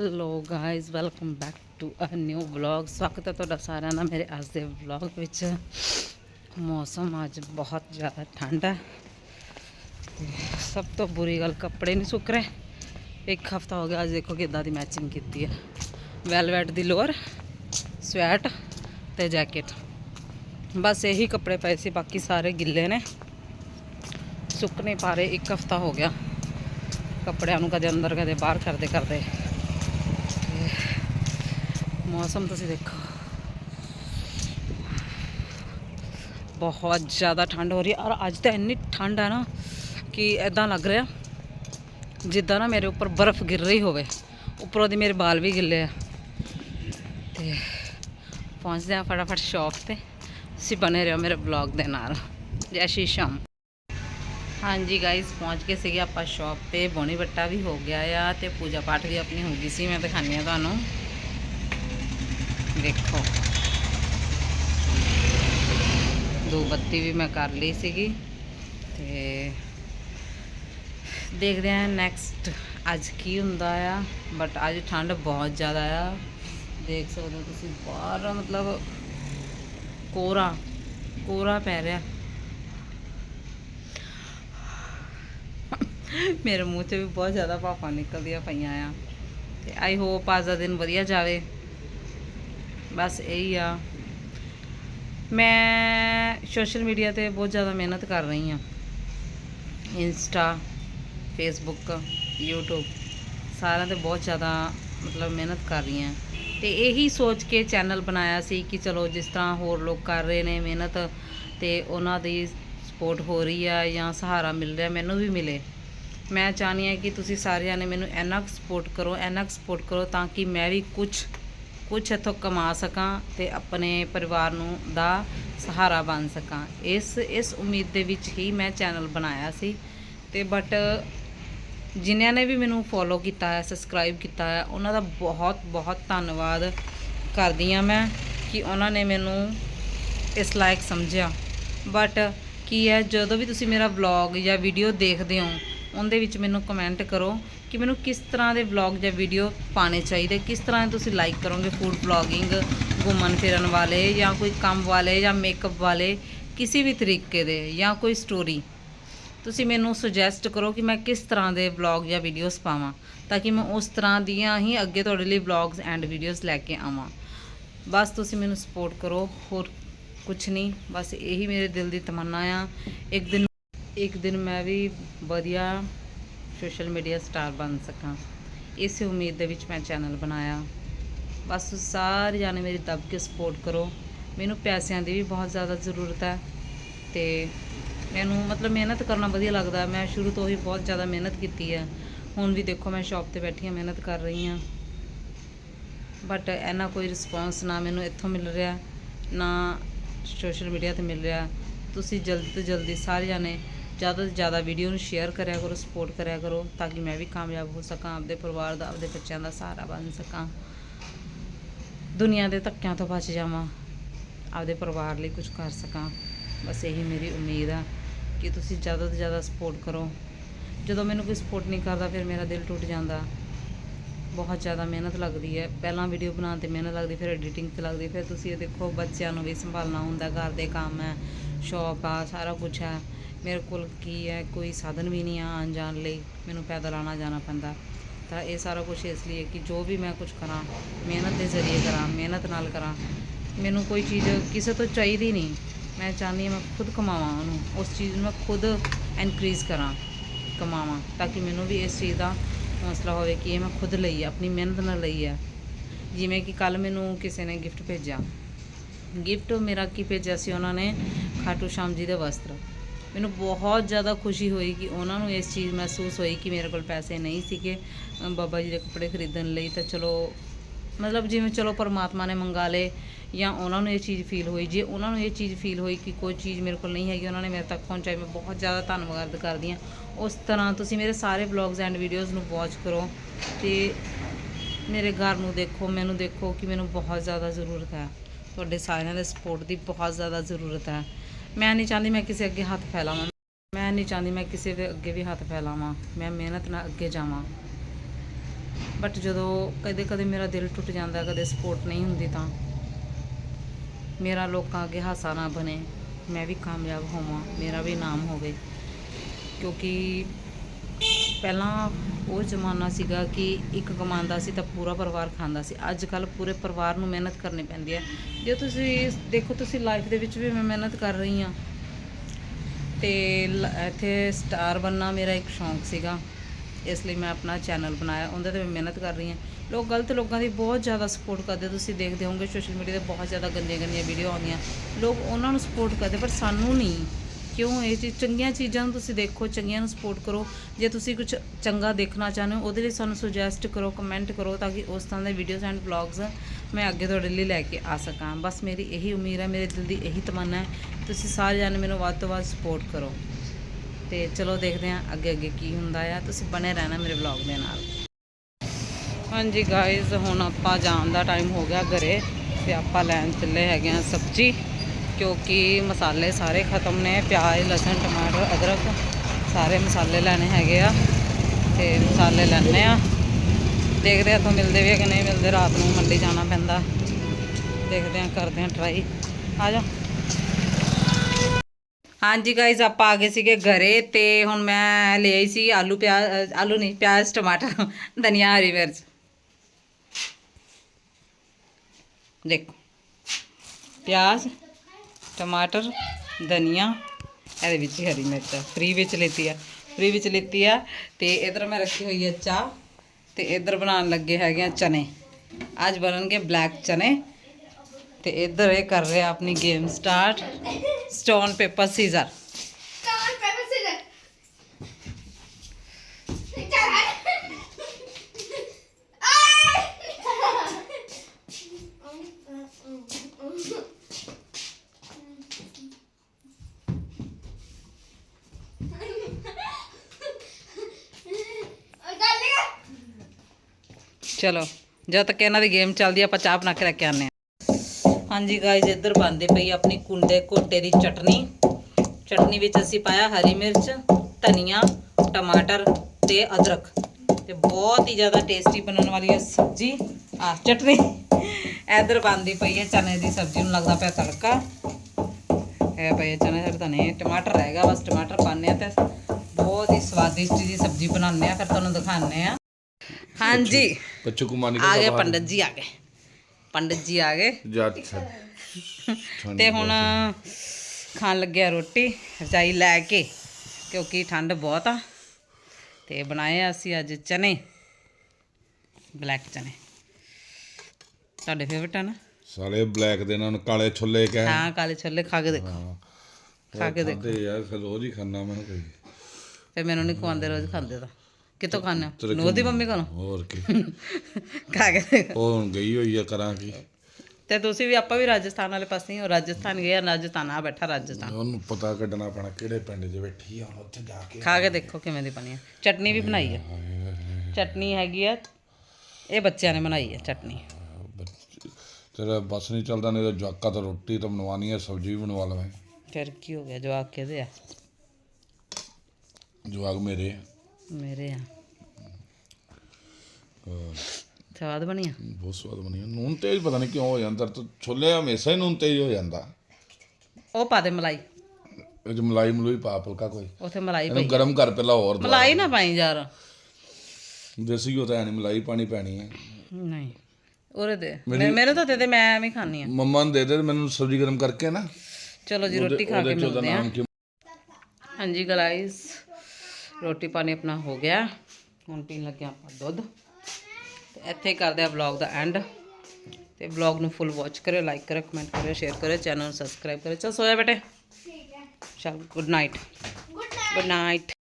Hello guys welcome back to a new vlog ਸਵਾਗਤ ਹੈ ਤੁਹਾਡਾ ਸਾਰਿਆਂ ਦਾ ਮੇਰੇ ਅੱਜ ਦੇ ਵਲੌਗ ਵਿੱਚ। ਮੌਸਮ ਅੱਜ ਬਹੁਤ ਜ਼ਿਆਦਾ ਠੰਡ ਹੈ। ਤੇ ਸਭ ਤੋਂ ਬੁਰੀ ਗੱਲ ਕੱਪੜੇ ਨਹੀਂ ਸੁੱਕ ਰਹੇ। ਇੱਕ ਹਫਤਾ ਹੋ ਗਿਆ, ਅੱਜ ਦੇਖੋ ਕਿੱਦਾਂ ਦੀ ਮੈਚਿੰਗ ਕੀਤੀ ਹੈ। ਵੈਲਵੈਟ ਦੀ ਲੋਅਰ, ਸਵੈਟ ਤੇ ਜੈਕਟ। ਬਸ ਇਹੀ ਕੱਪੜੇ ਪਏ ਸੀ, ਬਾਕੀ ਸਾਰੇ ਗਿੱਲੇ ਨੇ। ਸੁੱਕ ਨਹੀਂ ਪਾ ਰਹੇ, ਇੱਕ ਹਫਤਾ ਹੋ ਗਿਆ। ਕੱਪੜਿਆਂ ਨੂੰ ਕਦੇ ਅੰਦਰ, ਕਦੇ ਬਾਹਰ ਕਰਦੇ ਕਰਦੇ ਮੌਸਮ ਤੁਸੀਂ ਦੇਖੋ। ਬਹੁਤ ਜ਼ਿਆਦਾ ਠੰਡ ਹੋ ਰਹੀ ਹੈ ਔਰ ਅੱਜ ਤਾਂ ਇੰਨੀ ਠੰਡ ਹੈ ਨਾ ਕਿ ਐਦਾਂ ਲੱਗ ਰਿਹਾ, ਜਿੱਦਾਂ ਨਾ ਮੇਰੇ ਉੱਪਰ ਬਰਫ਼ ਗਿਰ ਰਹੀ ਹੋਵੇ, ਉੱਪਰੋਂ ਦੀ ਮੇਰੇ ਬਾਲ ਵੀ ਗਿੱਲੇ ਆ। ਤੇ ਪਹੁੰਚਦੇ ਆ ਫਟਾਫਟ ਸ਼ੌਪ ਤੇ। ਤੁਸੀਂ ਬਨੇ ਰਹੋ ਮੇਰੇ ਬਲੌਗ ਦੇ ਨਾਲ। ਜੈ ਸ਼੍ਰੀ ਸ਼ਾਮ। ਹਾਂਜੀ ਗਾਇਸ ਪਹੁੰਚ ਕੇ ਸੀਗੇ ਆਪਾਂ ਸ਼ਾਪ ਤੇ। ਬੋਣੀ ਵੱਟਾ ਵੀ ਹੋ ਗਿਆ ਆ ਤੇ ਪੂਜਾ ਪਾਠ ਵੀ ਆਪਣੀ ਹੋ ਗਈ ਸੀ, ਮੈਂ ਦਿਖਾਣੀ ਆ ਤੁਹਾਨੂੰ। ਦੇਖੋ। ਦੋ ਬੱਤੀ ਵੀ ਮੈਂ ਕਰ ਲਈ ਸੀਗੀ। ਤੇ ਦੇਖਦੇ ਹਾਂ ਨੈਕਸਟ ਅੱਜ ਕੀ ਹੁੰਦਾ ਆ। ਬਟ ਅੱਜ ਠੰਡ ਬਹੁਤ ਜ਼ਿਆਦਾ ਆ। ਦੇਖ ਸਕਦੇ ਹੋ ਤੁਸੀਂ ਬਾਹਰ ਮਤਲਬ ਕੋਰਾ ਕੋਰਾ ਪੈ ਰਿਹਾ। ਮੇਰੇ ਮੂੰਹ 'ਚ ਵੀ ਬਹੁਤ ਜ਼ਿਆਦਾ ਭਾਫਾਂ ਨਿਕਲਦੀਆਂ ਪਈਆਂ ਆ। ਤੇ ਆਈ ਹੋਪ ਅੱਜ ਦਾ ਦਿਨ ਵਧੀਆ ਜਾਵੇ। ਬਸ ਇਹੀ ਆ। ਮੈਂ ਸੋਸ਼ਲ ਮੀਡੀਆ ਤੇ ਬਹੁਤ ਜ਼ਿਆਦਾ ਮਿਹਨਤ ਕਰ ਰਹੀ ਆ ਇੰਸਟਾ ਫੇਸਬੁੱਕ YouTube, ਸਾਰਿਆਂ ਤੇ ਬਹੁਤ ਜ਼ਿਆਦਾ ਮਤਲਬ ਮਿਹਨਤ ਕਰ ਰਹੀ ਆ ਤੇ ਇਹੀ ਸੋਚ ਕੇ ਚੈਨਲ ਬਣਾਇਆ ਸੀ ਕਿ ਚਲੋ ਜਿਸ ਤਰ੍ਹਾਂ ਹੋਰ ਲੋਕ ਕਰ ਰਹੇ ਨੇ ਮਿਹਨਤ ਤੇ ਉਹਨਾਂ ਦੀ ਸਪੋਰਟ ਹੋ ਰਹੀ ਆ ਜਾਂ ਸਹਾਰਾ ਮਿਲ ਰਿਹਾ, ਮੈਨੂੰ ਵੀ ਮਿਲੇ। ਮੈਂ ਚਾਹੁੰਦੀ ਹਾਂ ਕਿ ਤੁਸੀਂ ਸਾਰਿਆਂ ਨੇ ਮੈਨੂੰ ਇੰਨਾ ਕੁ ਸਪੋਰਟ ਕਰੋ, ਇੰਨਾ ਕੁ ਸਪੋਰਟ ਕਰੋ ਤਾਂ ਕਿ ਮੈਂ ਵੀ ਕੁਝ ਕੁਝ ਇੱਥੋਂ ਕਮਾ ਸਕਾਂ ਤੇ ਆਪਣੇ ਪਰਿਵਾਰ ਨੂੰ ਦਾ ਸਹਾਰਾ ਬਣ ਸਕਾਂ। ਇਸ ਇਸ ਉਮੀਦ ਦੇ ਵਿੱਚ ਹੀ ਮੈਂ ਚੈਨਲ ਬਣਾਇਆ ਸੀ। ਤੇ ਬਟ ਜਿਨ੍ਹਾਂ ਨੇ ਵੀ ਮੈਨੂੰ ਫੋਲੋ ਕੀਤਾ ਹੈ ਸਬਸਕ੍ਰਾਈਬ ਕੀਤਾ ਹੈ, ਉਹਨਾਂ ਦਾ ਬਹੁਤ ਬਹੁਤ ਧੰਨਵਾਦ ਕਰਦੀ ਹਾਂ ਮੈਂ ਕਿ ਉਹਨਾਂ ਨੇ ਮੈਨੂੰ ਇਸ ਲਾਇਕ ਸਮਝਿਆ। ਬਟ ਕੀ ਹੈ, ਜਦੋਂ ਵੀ ਤੁਸੀਂ ਮੇਰਾ ਵਲੌਗ ਜਾਂ ਵੀਡੀਓ ਦੇਖਦੇ ਹੋ ਉਹਦੇ ਵਿੱਚ ਮੈਨੂੰ ਕਮੈਂਟ ਕਰੋ ਕਿ ਮੈਨੂੰ ਕਿਸ ਤਰ੍ਹਾਂ ਦੇ ਵਲੌਗ ਜਾਂ ਵੀਡੀਓ ਪਾਣੇ ਚਾਹੀਦੇ, ਕਿਸ ਤਰ੍ਹਾਂ ਦੇ ਤੁਸੀਂ ਲਾਈਕ ਕਰੋਗੇ ਫੂਡ ਵਲੌਗਿੰਗ ਘੁੰਮਣ ਫਿਰਨ ਵਾਲੇ ਜਾਂ ਕੋਈ ਕੰਮ ਵਾਲੇ ਜਾਂ ਮੇਕਅਪ ਵਾਲੇ, ਕਿਸੇ ਵੀ ਤਰੀਕੇ ਦੇ ਜਾਂ ਕੋਈ ਸਟੋਰੀ ਤੁਸੀਂ ਮੈਨੂੰ ਸੁਜੈਸਟ ਕਰੋ ਕਿ ਮੈਂ ਕਿਸ ਤਰ੍ਹਾਂ ਦੇ ਵਲੌਗ ਜਾਂ ਵੀਡੀਓਜ਼ ਪਾਵਾਂ, ਤਾਂ ਕਿ ਮੈਂ ਉਸ ਤਰ੍ਹਾਂ ਦੀਆਂ ਹੀ ਅੱਗੇ ਤੁਹਾਡੇ ਲਈ ਵਲੌਗਸ ਐਂਡ ਵੀਡੀਓਜ਼ ਲੈ ਕੇ ਆਵਾਂ। ਬਸ ਤੁਸੀਂ ਮੈਨੂੰ ਸਪੋਰਟ ਕਰੋ, ਹੋਰ ਕੁਝ ਨਹੀਂ, ਬਸ ਇਹੀ ਮੇਰੇ ਦਿਲ ਦੀ ਤਮੰਨਾ ਆ। ਇੱਕ ਦਿਨ ਇੱਕ ਦਿਨ ਮੈਂ ਵੀ ਵਧੀਆ ਸੋਸ਼ਲ ਮੀਡੀਆ ਸਟਾਰ ਬਣ ਸਕਾਂ। ਇਸੇ ਉਮੀਦ ਦੇ ਵਿੱਚ ਮੈਂ ਚੈਨਲ ਬਣਾਇਆ। ਬਸ ਸਾਰੇ ਜਾਣੇ ਮੇਰੀ ਦੱਬ ਕੇ ਸਪੋਰਟ ਕਰੋ। ਮੈਨੂੰ ਪੈਸਿਆਂ ਦੀ ਵੀ ਬਹੁਤ ਜ਼ਿਆਦਾ ਜ਼ਰੂਰਤ ਹੈ ਤੇ ਮੈਨੂੰ ਮਤਲਬ ਮਿਹਨਤ ਕਰਨਾ ਵਧੀਆ ਲੱਗਦਾ। ਮੈਂ ਸ਼ੁਰੂ ਤੋਂ ਹੀ ਬਹੁਤ ਜ਼ਿਆਦਾ ਮਿਹਨਤ ਕੀਤੀ ਹੈ। ਹੁਣ ਵੀ ਦੇਖੋ ਮੈਂ ਸ਼ਾਪ ਤੇ ਬੈਠੀ ਹਾਂ, ਮਿਹਨਤ ਕਰ ਰਹੀ ਹਾਂ। ਬਟ ਇੰਨਾ ਕੋਈ ਰਿਸਪੌਂਸ ਨਾ ਮੈਨੂੰ ਇੱਥੋਂ ਮਿਲ ਰਿਹਾ, ਨਾ ਸੋਸ਼ਲ ਮੀਡੀਆ ਤੇ ਮਿਲ ਰਿਹਾ। ਤੁਸੀਂ ਜਲਦੀ ਤੋਂ ਜਲਦੀ ਸਾਰੇ ਜਾਣੇ ਜ਼ਿਆਦਾ ਤੋਂ ਜ਼ਿਆਦਾ ਵੀਡੀਓ ਨੂੰ ਸ਼ੇਅਰ ਕਰਿਆ ਕਰੋ ਸਪੋਰਟ ਕਰਿਆ ਕਰੋ, ਤਾਂ ਕਿ ਮੈਂ ਵੀ ਕਾਮਯਾਬ ਹੋ ਸਕਾਂ, ਆਪਦੇ ਪਰਿਵਾਰ ਦਾ, ਆਪਦੇ ਬੱਚਿਆਂ ਦਾ ਸਹਾਰਾ ਬਣ ਸਕਾਂ। ਦੁਨੀਆ ਦੇ ਧੱਕਿਆਂ ਤੋਂ ਬਚ ਜਾਵਾਂ, ਆਪਦੇ ਪਰਿਵਾਰ ਲਈ ਕੁਝ ਕਰ ਸਕਾਂ। ਬਸ ਇਹੀ ਮੇਰੀ ਉਮੀਦ ਆ ਕਿ ਤੁਸੀਂ ਜ਼ਿਆਦਾ ਤੋਂ ਜ਼ਿਆਦਾ ਸਪੋਰਟ ਕਰੋ। ਜਦੋਂ ਮੈਨੂੰ ਕੋਈ ਸਪੋਰਟ ਨਹੀਂ ਕਰਦਾ, ਫਿਰ ਮੇਰਾ ਦਿਲ ਟੁੱਟ ਜਾਂਦਾ। ਬਹੁਤ ਜ਼ਿਆਦਾ ਮਿਹਨਤ ਲੱਗਦੀ ਹੈ। ਪਹਿਲਾਂ ਵੀਡੀਓ ਬਣਾਉਣ ਤੇ ਮਿਹਨਤ ਲੱਗਦੀ, ਫਿਰ ਐਡੀਟਿੰਗ ਤੇ ਲੱਗਦੀ, ਫਿਰ ਤੁਸੀਂ ਇਹ ਦੇਖੋ, ਬੱਚਿਆਂ ਨੂੰ ਵੀ ਸੰਭਾਲਣਾ ਹੁੰਦਾ, ਘਰ ਦੇ ਕੰਮ ਹੈ। ਸ਼ੌਪ ਆ, ਸਾਰਾ ਕੁਝ ਹੈ ਮੇਰੇ ਕੋਲ ਕੀ ਹੈ? ਕੋਈ ਸਾਧਨ ਵੀ ਨਹੀਂ ਆ ਆਉਣ ਜਾਣ ਲਈ। ਮੈਨੂੰ ਪੈਦਲ ਆਉਣਾ ਜਾਣਾ ਪੈਂਦਾ। ਤਾਂ ਇਹ ਸਾਰਾ ਕੁਝ ਇਸ ਲਈ ਕਿ ਜੋ ਵੀ ਮੈਂ ਕੁਝ ਕਰਾਂ, ਮਿਹਨਤ ਦੇ ਜ਼ਰੀਏ ਕਰਾਂ, ਮਿਹਨਤ ਨਾਲ ਕਰਾਂ। ਮੈਨੂੰ ਕੋਈ ਚੀਜ਼ ਕਿਸੇ ਤੋਂ ਚਾਹੀਦੀ ਨਹੀਂ। ਮੈਂ ਚਾਹੁੰਦੀ ਹਾਂ ਮੈਂ ਖੁਦ ਕਮਾਵਾਂ ਉਹਨੂੰ। ਉਸ ਚੀਜ਼ ਨੂੰ ਮੈਂ ਖੁਦ ਇਨਕਰੀਜ਼ ਕਰਾਂ, ਕਮਾਵਾਂ, ਤਾਂ ਕਿ ਮੈਨੂੰ ਵੀ ਇਸ ਚੀਜ਼ ਦਾ ਹੌਸਲਾ ਹੋਵੇ ਕਿ ਇਹ ਮੈਂ ਖੁਦ ਲਈ ਆਪਣੀ ਮਿਹਨਤ ਨਾਲ ਲਈ ਹੈ ਜਿਵੇਂ ਕਿ ਕੱਲ ਮੈਨੂੰ ਕਿਸੇ ਨੇ ਗਿਫਟ ਭੇਜਿਆ। ਗਿਫਟ ਮੇਰਾ ਕੀ ਭੇਜਿਆ ਸੀ ਉਹਨਾਂ ਨੇ, ਖਾਟੂ ਸ਼ਾਮ ਜੀ ਦੇ ਵਸਤਰ। ਮੈਨੂੰ ਬਹੁਤ ਜ਼ਿਆਦਾ ਖੁਸ਼ੀ ਹੋਈ ਕਿ ਉਹਨਾਂ ਨੂੰ ਇਸ ਚੀਜ਼ ਮਹਿਸੂਸ ਹੋਈ ਕਿ ਮੇਰੇ ਕੋਲ ਪੈਸੇ ਨਹੀਂ ਸੀਗੇ ਬਾਬਾ ਜੀ ਦੇ ਕੱਪੜੇ ਖਰੀਦਣ ਲਈ ਤਾਂ ਚਲੋ, ਮਤਲਬ ਜਿਵੇਂ ਚਲੋ ਪਰਮਾਤਮਾ ਨੇ ਮੰਗਾ ਲੇ ਜਾਂ ਉਹਨਾਂ ਨੂੰ ਇਹ ਚੀਜ਼ ਫੀਲ ਹੋਈ। ਜੇ ਉਹਨਾਂ ਨੂੰ ਇਹ ਚੀਜ਼ ਫੀਲ ਹੋਈ ਕਿ ਕੋਈ ਚੀਜ਼ ਮੇਰੇ ਕੋਲ ਨਹੀਂ ਹੈਗੀ, ਉਹਨਾਂ ਨੇ ਮੇਰੇ ਤੱਕ ਪਹੁੰਚਾਈ, ਮੈਂ ਬਹੁਤ ਜ਼ਿਆਦਾ ਧੰਨਵਾਦ ਕਰਦੀ ਹਾਂ। ਉਸ ਤਰ੍ਹਾਂ ਤੁਸੀਂ ਮੇਰੇ ਸਾਰੇ ਵਲੌਗਸ ਐਂਡ ਵੀਡੀਓਜ਼ ਨੂੰ ਵਾਚ ਕਰੋ ਤੇ ਮੇਰੇ ਘਰ ਨੂੰ ਦੇਖੋ, ਮੈਨੂੰ ਦੇਖੋ ਕਿ ਮੈਨੂੰ ਬਹੁਤ ਜ਼ਿਆਦਾ ਜ਼ਰੂਰਤ ਹੈ। ਤੁਹਾਡੇ ਸਾਰਿਆਂ ਦੇ ਸਪੋਰਟ ਦੀ ਬਹੁਤ ਜ਼ਿਆਦਾ ਜ਼ਰੂਰਤ ਹੈ। ਮੈਂ ਨਹੀਂ ਚਾਹੁੰਦੀ ਮੈਂ ਕਿਸੇ ਅੱਗੇ ਹੱਥ ਫੈਲਾਵਾਂ। ਮੈਂ ਨਹੀਂ ਚਾਹੁੰਦੀ ਮੈਂ ਕਿਸੇ ਦੇ ਅੱਗੇ ਵੀ ਹੱਥ ਫੈਲਾਵਾਂ। ਮੈਂ ਮਿਹਨਤ ਨਾਲ ਅੱਗੇ ਜਾਵਾਂ। ਬਟ ਜਦੋਂ ਕਦੇ ਕਦੇ ਮੇਰਾ ਦਿਲ ਟੁੱਟ ਜਾਂਦਾ, ਕਦੇ ਸਪੋਰਟ ਨਹੀਂ ਹੁੰਦੀ ਤਾਂ ਮੇਰਾ ਲੋਕਾਂ ਅੱਗੇ ਹਾਸਾ ਨਾ ਬਣੇ। ਮੈਂ ਵੀ ਕਾਮਯਾਬ ਹੋਵਾਂ। ਮੇਰਾ ਵੀ ਨਾਮ ਹੋਵੇ। ਕਿਉਂਕਿ ਪਹਿਲਾਂ ਉਹ ਜ਼ਮਾਨਾ ਸੀਗਾ ਕਿ ਇੱਕ ਕਮਾਉਂਦਾ ਸੀ ਤਾਂ ਪੂਰਾ ਪਰਿਵਾਰ ਖਾਂਦਾ ਸੀ। ਅੱਜ ਕੱਲ ਪੂਰੇ ਪਰਿਵਾਰ ਨੂੰ ਮਿਹਨਤ ਕਰਨੀ ਪੈਂਦੀ ਹੈ। ਜੇ ਤੁਸੀਂ ਦੇਖੋ, ਤੁਸੀਂ ਲਾਈਫ ਦੇ ਵਿੱਚ ਵੀ ਮੈਂ ਮਿਹਨਤ ਕਰ ਰਹੀ ਹਾਂ। ਤੇ ਲ- ਇੱਥੇ ਸਟਾਰ ਬਣਨਾ ਮੇਰਾ ਇੱਕ ਸ਼ੌਂਕ ਸੀਗਾ। ਇਸ ਲਈ ਮੈਂ ਆਪਣਾ ਚੈਨਲ ਬਣਾਇਆ। ਉਹਦੇ ਤੇ ਮੈਂ ਮਿਹਨਤ ਕਰ ਰਹੀ ਹਾਂ। ਲੋਕ ਗਲਤ ਲੋਕਾਂ ਦੀ ਬਹੁਤ ਜ਼ਿਆਦਾ ਸਪੋਰਟ ਕਰਦੇ। ਤੁਸੀਂ ਦੇਖਦੇ ਹੋਵੋਗੇ ਸੋਸ਼ਲ ਮੀਡੀਆ ਤੇ ਬਹੁਤ ਜ਼ਿਆਦਾ ਗੰਦੀਆਂ ਗੰਦੀਆਂ ਵੀਡੀਓ ਆਉਂਦੀਆਂ। ਲੋਕ ਉਹਨਾਂ ਨੂੰ ਸਪੋਰਟ ਕਰਦੇ, ਪਰ ਸਾਨੂੰ ਨਹੀਂ। ਕਿਉਂ ਇਹ ਚੀਜ਼ ਚੰਗੀਆਂ ਚੀਜ਼ਾਂ ਨੂੰ ਤੁਸੀਂ ਦੇਖੋ, ਚੰਗੀਆਂ ਨੂੰ ਸਪੋਰਟ ਕਰੋ। ਜੇ ਤੁਸੀਂ ਕੁਝ ਚੰਗਾ ਦੇਖਣਾ ਚਾਹੁੰਦੇ ਹੋ, ਉਹਦੇ ਲਈ ਸਾਨੂੰ ਸੁਜੈਸਟ ਕਰੋ ਕਮੈਂਟ ਕਰੋ ਤਾਂ ਕਿ ਉਸ ਤਰ੍ਹਾਂ ਦੇ ਵੀਡੀਓਜ਼ ਐਂਡ ਵਲੌਗਸ ਮੈਂ ਅੱਗੇ ਤੁਹਾਡੇ ਲਈ ਲੈ ਕੇ ਆ ਸਕਾਂ। ਬਸ ਮੇਰੀ ਇਹੀ ਉਮੀਦ ਹੈ, ਮੇਰੇ ਦਿਲ ਦੀ ਇਹੀ ਤਮੰਨਾ ਹੈ। ਤੁਸੀਂ ਸਾਰੇ ਜਾਣੇ ਮੈਨੂੰ ਵੱਧ ਤੋਂ ਵੱਧ ਸਪੋਰਟ ਕਰੋ। ਤੇ ਚਲੋ ਦੇਖਦੇ ਹਾਂ ਅੱਗੇ ਅੱਗੇ ਕੀ ਹੁੰਦਾ ਆ। ਤੁਸੀਂ ਬਣੇ ਰਹਿਣਾ ਮੇਰੇ ਵਲੌਗ ਦੇ ਨਾਲ। ਹਾਂਜੀ ਗਾਇਜ਼ ਹੁਣ ਆਪਾਂ ਜਾਣ ਦਾ ਟਾਈਮ ਹੋ ਗਿਆ ਘਰੇ ਤੇ ਆਪਾਂ ਲੈਣ ਚੱਲੇ ਹੈਗੇ ਆ ਸਬਜ਼ੀ। ਕਿਉਂਕਿ ਮਸਾਲੇ ਸਾਰੇ ਖਤਮ ਨੇ, ਪਿਆਜ਼, ਲਸਣ, ਟਮਾਟਰ, ਅਦਰਕ ਸਾਰੇ ਮਸਾਲੇ ਲੈਣੇ ਹੈਗੇ ਆ ਤੇ ਮਸਾਲੇ ਲੈਣੇ ਆ। ਦੇਖਦੇ ਆ ਤੋਂ ਮਿਲਦੇ ਵੀ ਆ ਕਿ ਨਹੀਂ ਮਿਲਦੇ, ਰਾਤ ਨੂੰ ਮੰਡੀ ਜਾਣਾ ਪੈਂਦਾ। ਦੇਖਦੇ ਆ, ਕਰਦੇ ਆ ਟਰਾਈ ਆ ਜਾ। ਹਾਂਜੀ ਗਾਇਜ਼ ਆਪਾਂ ਆ ਗਏ ਸੀਗੇ ਘਰੇ ਤੇ ਹੁਣ ਮੈਂ ਲੈ ਆਈ ਸੀ ਆਲੂ ਪਿਆਜ਼ ਆਲੂ ਨਹੀਂ, ਪਿਆਜ਼, ਟਮਾਟਰ, ਧਨੀਆ, ਹਰੀ ਮਿਰਚ। ਦੇਖੋ। ਪਿਆਜ਼। ਟਮਾਟਰ ਧਨੀਆ ਇਹਦੇ ਵਿੱਚ ਹੀ ਹਰੀ ਮਿਰਚ ਫ੍ਰੀ ਵਿੱਚ ਲੈਤੀ ਆ ਫ੍ਰੀ ਵਿੱਚ ਲੈਤੀ ਆ ਤੇ ਇਧਰ ਮੈਂ ਰੱਖੀ ਹੋਈ ਹੈ ਚਾਹ ਤੇ ਇਧਰ ਬਣਾਉਣ ਲੱਗੇ ਹੈਗੇ ਆ ਚਨੇ ਅੱਜ ਬਣਨਗੇ ਬਲੈਕ ਚਨੇ ਤੇ ਇਧਰ ਇਹ ਕਰ ਰਿਹਾ ਆਪਣੀ game start stone paper scissor Come ਚਲੋ, ਜਦ ਤੱਕ ਇਹਨਾਂ ਦੀ ਗੇਮ ਚੱਲਦੀ ਆ, ਆਪਾਂ ਚਾਹ ਬਣਾ ਕੇ ਰੱਖ ਕੇ ਆਨੇ ਆ ਹਾਂਜੀ ਗਾਇਜ਼ ਇੱਧਰ ਬਣਦੇ ਪਈ ਆਪਣੀ ਕੁੰਡੇ ਕੋਟੇ ਦੀ ਚਟਨੀ। ਚਟਨੀ ਵਿੱਚ ਅਸੀਂ ਪਾਇਆ ਹਰੀ ਮਿਰਚ, ਧਨੀਆ, ਟਮਾਟਰ ਤੇ ਅਦਰਕ। ਤੇ ਬਹੁਤ ਹੀ ਜ਼ਿਆਦਾ ਟੇਸਟੀ ਬਣਨ ਵਾਲੀ ਹੈ ਸਬਜ਼ੀ। ਆ ਚਟਨੀ। ਇੱਧਰ ਬਣਦੀ ਪਈ ਹੈ ਚਨੇ ਦੀ ਸਬਜ਼ੀ ਨੂੰ ਲੱਗਦਾ ਪਿਆ ਤੜਕਾ। ਇਹ ਪਈ ਚਨੇ ਸਾਡੇ ਧਨੇ ਟਮਾਟਰ ਹੈਗਾ ਬਸ ਟਮਾਟਰ ਪਾਣੇ ਆ ਤੇ ਬਹੁਤ ਹੀ ਸਵਾਦਿਸ਼ਟ ਜੀ ਸਬਜ਼ੀ ਬਣਾਉਂਦੇ ਆ। ਫਿਰ ਤੁਹਾਨੂੰ ਦਿਖਾਉਂਦੇ ਆ। ਹਾਂਜੀ। ਕੱਚੂ ਕੁਮਾਨੀ ਆ ਗਏ ਪੰਡਤ ਜੀ ਆ ਗਏ। ਪੰਡਤ ਜੀ ਆ ਗਏ। ਤੇ ਹੁਣ ਖਾਣ ਲੱਗਿਆ ਰੋਟੀ ਰਜਾਈ ਲੈ ਕੇ ਕਿਉਂਕਿ ਠੰਡ ਬਹੁਤ ਆ। ਤੇ ਬਣਾਏ ਆ ਅਸੀਂ ਅੱਜ ਚਨੇ ਬਲੈਕ ਚਨੇ। ਤੁਹਾਡੇ ਫੇਵਰਟ ਆ ਨਾ? ਸਾਲੇ ਬਲੈਕ ਦੇ ਨਾਲ ਕਾਲੇ ਛੋਲੇ ਕਹਿ। ਹਾਂ ਕਾਲੇ ਛੋਲੇ ਖਾ ਕੇ ਦੇਖੋ। ਖਾ ਕੇ ਦੇਖੋ। ਖਾਂਦੇ ਯਾਰ ਫਿਰ ਰੋਜ਼ ਹੀ ਖਾਣਾ ਮੈਂ ਕੋਈ। ਤੇ ਮੈਨੂੰ ਨਹੀਂ ਖਵਾਉਂਦੇ ਰੋਜ਼ ਖਾਂਦੇ ਤਾਂ। ਕਿੱਥੋਂ ਖਾਣੇ ਨੂਰ ਦੀ ਮੰਮੀ ਕੋਲੋਂ? ਹੋਰ ਕੀ। ਖਾ ਕੇ ਉਹ ਹੁਣ ਗਈ ਹੋਈ ਆ ਕਰਾਂ ਕੀ। ਤੇ ਤੁਸੀਂ ਵੀ ਆਪਾਂ ਵੀ ਰਾਜਸਥਾਨ ਵਾਲੇ ਪਾਸੇ ਹੀ। ਹੋ ਰਾਜਸਥਾਨ ਗਏ ਆ ਰਾਜਸਥਾਨ ਆ ਬੈਠਾ ਰਾਜਸਥਾਨ। ਉਹਨੂੰ ਪਤਾ ਕੱਢਣਾ ਪੈਣਾ ਕਿਹੜੇ ਪਿੰਡ 'ਚ ਬੈਠੀ ਆ ਹੁਣ ਉੱਥੇ ਜਾ ਕੇ। ਖਾ ਕੇ ਦੇਖੋ ਕਿਵੇਂ ਦੀ ਬਣੀ ਹੈ ਚਟਨੀ ਵੀ ਬਣਾਈ ਹੈ ਚਟਨੀ ਹੈਗੀ ਆ। ਇਹ ਬੱਚਿਆਂ ਨੇ ਬਣਾਈ ਹੈ ਚਟਨੀ। ਤੇਰਾ ਬਸ ਨਹੀਂ ਚੱਲਦਾ ਨਹੀਂ ਤਾਂ ਜਵਾਕਾ ਤਾਂ ਰੋਟੀ ਤਾਂ ਬਣਵਾਉਣੀ ਹੈ ਸਬਜ਼ੀ ਵੀ ਬਣਵਾ ਲਵਾਂ। ਫਿਰ ਕੀ ਹੋ ਗਿਆ? ਜਵਾਕ ਕਿਹਦੇ ਆ? ਜਵਾਕ ਮੇਰੇ ਆ। ਮੇਰੇ ਆ। ਸਵਾਦ ਬਣੀ ਆ ਬਹੁਤ ਸਵਾਦ ਬਣੀ। ਨੂਨ ਤੇਜ਼ ਪਤਾ ਨਹੀਂ ਕਿਉਂ ਹੋ ਜਾਂਦਾ। ਤੇ ਛੋਲੇ ਹਮੇਸ਼ਾ ਹੀ ਨੂਨ ਤੇਜ਼ ਹੋ ਜਾਂਦਾ। ਉਹ ਪਾ ਦੇ ਮਲਾਈ। ਇਹ 'ਚ ਮਲਾਈ ਮਲੂਈ ਪਾ ਪਲਕਾ ਕੋਈ। ਉਥੇ ਮਲਾਈ ਇਹਨੂੰ ਪਈ। ਗਰਮ ਕਰ ਪਹਿਲਾਂ ਹੋਰ ਮਲਾਈ ਨਾ ਪਾਈ ਯਾਰ। ਦੇਸੀ ਘਿਓ ਤਾਂ ਨਹੀਂ ਮਲਾਈ ਪਾਣੀ ਪੈਣੀ ਹੈ। ਨਹੀਂ। ਉਰੇ ਦੇ। ਮੇ- ਮੈਨੂੰ ਤਾਂ ਦੇ ਦੇ ਮੈਂ ਐਵੇਂ ਖਾਣੀ ਆ ਮੰਮਾ ਨੂੰ ਦੇ ਦੇ ਮੈਨੂੰ ਸਬਜ਼ੀ ਗਰਮ ਕਰਕੇ ਨਾ। ਚਲੋ ਜੀ ਰੋਟੀ ਖਾ ਕੇ ਉਹਦੇ ਚ ਉਹਦਾ ਮਿਲਦੇ ਆ ਨਾਮ ਕੀ ਹਾਂਜੀ ਗਲਾਈਸ ਰੋਟੀ ਪਾਣੀ ਆਪਣਾ ਹੋ ਗਿਆ। ਹੁਣ ਪੀਣ ਲੱਗੇ ਆਪਾਂ ਦੁੱਧ। ਤੇ ਇੱਥੇ ਕਰਦੇ ਆ ਵਲੌਗ ਦਾ ਐਂਡ ਤੇ ਵਲੌਗ ਨੂੰ ਫੁੱਲ ਵਾਚ ਕਰਿਓ ਲਾਈਕ ਕਰਿਓ ਕਮੈਂਟ ਕਰਿਓ ਸ਼ੇਅਰ ਕਰਿਓ ਚੈਨਲ ਨੂੰ ਸਬਸਕ੍ਰਾਈਬ ਕਰਿਓ। ਚਲ ਸੋ ਜਾ ਬੇਟੇ ਚਲ ਗੁੱਡ ਨਾਈਟ. Good night